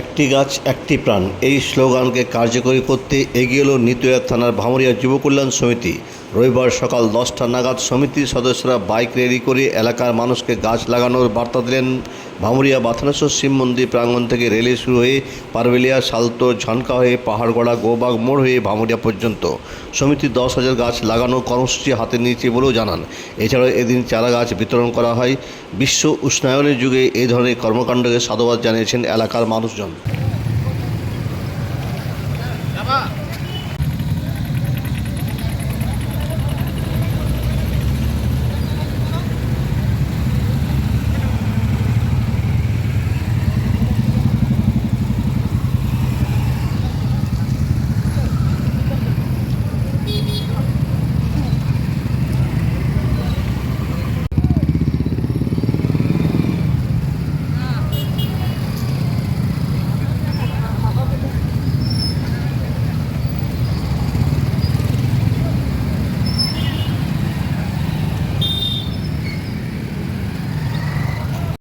একটি গাছ, একটি প্রাণ। এই স্লোগানকে কার্যকরী করতে এগিয়ে এলো নিতুয়া থানার ভামরিয়া যুব কল্যাণ সমিতি। রবিবার সকাল দশটা নাগাদ সমিতির সদস্যরা বাইক র্যালি করে এলাকার মানুষকে গাছ লাগানোর বার্তা দিলেন। ভামুরিয়া বাথনেশ্বর শিব মন্দির প্রাঙ্গণ থেকে রেলে শুরু হয়ে পারবেলিয়া, সালতো, ঝনকা হয়ে পাহাড়গড়া, গোবাগ মোড় হয়ে ভামুরিয়া পর্যন্ত। সমিতি দশ হাজার গাছ লাগানোর কর্মসূচি হাতে নিয়েছে বলেও জানান। এছাড়াও এদিন চারা গাছ বিতরণ করা হয়। বিশ্ব উষ্ণায়নের যুগে এই ধরনের কর্মকাণ্ডকে সাধুবাদ জানিয়েছেন এলাকার মানুষজন।